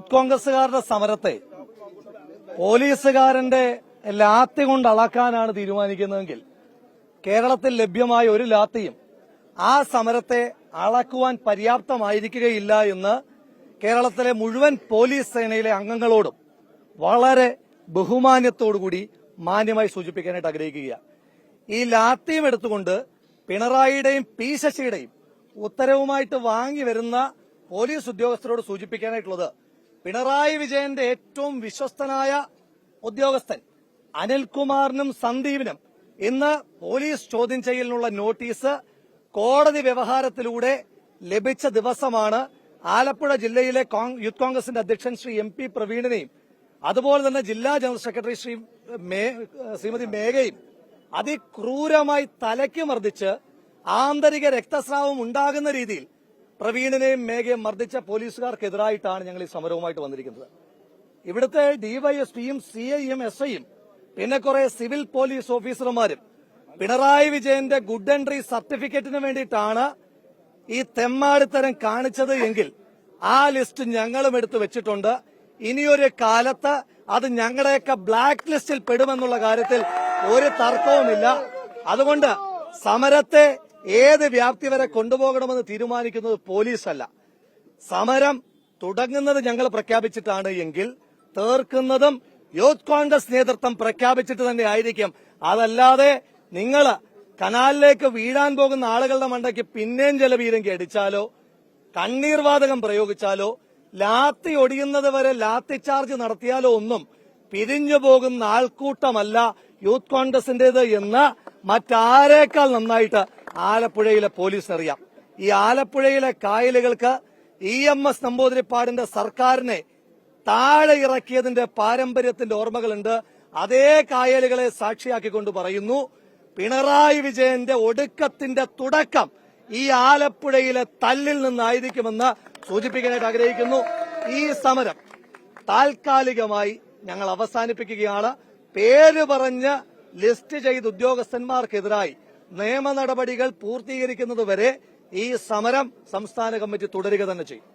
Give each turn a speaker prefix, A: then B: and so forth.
A: Youth കോൺഗ്രസുകാരുടെ സമരത്തെ പോലീസുകാരന്റെ ലാത്തി കൊണ്ട് അളക്കാനാണ് തീരുമാനിക്കുന്നതെങ്കിൽ കേരളത്തിൽ ലഭ്യമായ ഒരു ലാത്തിയും ആ സമരത്തെ അളക്കുവാൻ പര്യാപ്തമായിരിക്കുകയില്ല എന്ന് കേരളത്തിലെ മുഴുവൻ പോലീസ് സേനയിലെ അംഗങ്ങളോടും വളരെ ബഹുമാന്യത്തോടുകൂടി മാന്യമായി സൂചിപ്പിക്കാനായിട്ട് ആഗ്രഹിക്കുക ഈ ലാത്തിയും എടുത്തുകൊണ്ട് പിണറായിയുടെയും പി ശശിയുടെയും ഉത്തരവുമായിട്ട് വാങ്ങി വരുന്ന പോലീസ് ഉദ്യോഗസ്ഥരോട് സൂചിപ്പിക്കാനായിട്ടുള്ളത് പിണറായി വിജയന്റെ ഏറ്റവും വിശ്വസ്തനായ ഉദ്യോഗസ്ഥൻ അനിൽകുമാറിനും സന്ദീപിനും ഇന്ന് പോലീസ് ചോദ്യം ചെയ്യലിനുള്ള നോട്ടീസ് കോടതി വ്യവഹാരത്തിലൂടെ ലഭിച്ച ദിവസമാണ്. ആലപ്പുഴ ജില്ലയിലെ യൂത്ത് കോൺഗ്രസിന്റെ അധ്യക്ഷൻ ശ്രീ എം പി പ്രവീണിനെയും അതുപോലെ തന്നെ ജില്ലാ ജനറൽ സെക്രട്ടറി ശ്രീ ശ്രീമതി മേഘയും അതിക്രൂരമായി തലയ്ക്ക് മർദ്ദിച്ച് ആന്തരിക രക്തസ്രാവം ഉണ്ടാകുന്ന രീതിയിൽ പ്രവീണിനെയും മേഘയും മർദ്ദിച്ച പോലീസുകാർക്കെതിരായിട്ടാണ് ഞങ്ങൾ ഈ സമരവുമായിട്ട് വന്നിരിക്കുന്നത്. ഇവിടുത്തെ ഡിവൈഎസ്പിയും സി ഐയും എസ് ഐയും പിന്നെ കുറെ സിവിൽ പോലീസ് ഓഫീസർമാരും പിണറായി വിജയന്റെ ഗുഡ് എൻട്രി സർട്ടിഫിക്കറ്റിന് വേണ്ടിയിട്ടാണ് ഈ തെമ്മാടിത്തരം കാണിച്ചത് എങ്കിൽ ആ ലിസ്റ്റ് ഞങ്ങളും എടുത്തു വെച്ചിട്ടുണ്ട്. ഇനിയൊരു കാലത്ത് അത് ഞങ്ങളുടെയൊക്കെ ബ്ലാക്ക് ലിസ്റ്റിൽ പെടുമെന്നുള്ള കാര്യത്തിൽ ഒരു തർക്കവുമില്ല. അതുകൊണ്ട് സമരത്തെ ഏത് വ്യാപ്തി വരെ കൊണ്ടുപോകണമെന്ന് തീരുമാനിക്കുന്നത് പോലീസല്ല. സമരം തുടങ്ങുന്നത് ഞങ്ങൾ പ്രഖ്യാപിച്ചിട്ടാണ് എങ്കിൽ തീർക്കുന്നതും യൂത്ത് കോൺഗ്രസ് നേതൃത്വം പ്രഖ്യാപിച്ചിട്ട് തന്നെ ആയിരിക്കും. അതല്ലാതെ നിങ്ങൾ കനാലിലേക്ക് വീഴാൻ പോകുന്ന ആളുകളുടെ മണ്ടയ്ക്ക് പിന്നെയും ചില വീരെങ്കിൽ അടിച്ചാലോ കണ്ണീർ വാതകം പ്രയോഗിച്ചാലോ ലാത്തി ഒടിയുന്നത് വരെ ലാത്തി ചാർജ് നടത്തിയാലോ ഒന്നും പിരിഞ്ഞു പോകുന്ന ആൾക്കൂട്ടമല്ല യൂത്ത് കോൺഗ്രസിന്റേത് എന്ന് മറ്റാരേക്കാൾ നന്നായിട്ട് ആലപ്പുഴയിലെ പോലീസിനറിയാം ഈ ആലപ്പുഴയിലെ കായലുകൾക്ക് ഇ എം എസ് നമ്പൂതിരിപ്പാടിന്റെ സർക്കാരിനെ താഴെ ഇറക്കിയതിന്റെ പാരമ്പര്യത്തിന്റെ ഓർമ്മകളുണ്ട്. അതേ കായലുകളെ സാക്ഷിയാക്കിക്കൊണ്ട് പറയുന്നു പിണറായി വിജയന്റെ ഒടുക്കത്തിന്റെ തുടക്കം ഈ ആലപ്പുഴയിലെ തല്ലിൽ നിന്നായിരിക്കുമെന്ന് സൂചിപ്പിക്കാനായിട്ട് ആഗ്രഹിക്കുന്നു. ഈ സമരം താൽക്കാലികമായി ഞങ്ങൾ അവസാനിപ്പിക്കുകയാണ്. പേര് പറഞ്ഞ് ലിസ്റ്റ് ചെയ്ത ഉദ്യോഗസ്ഥന്മാർക്കെതിരായി നിയമ നടപടികൾ പൂർത്തീകരിക്കുന്നതുവരെ ഈ സമരം സംസ്ഥാന കമ്മിറ്റി തുടരുക തന്നെ ചെയ്യും.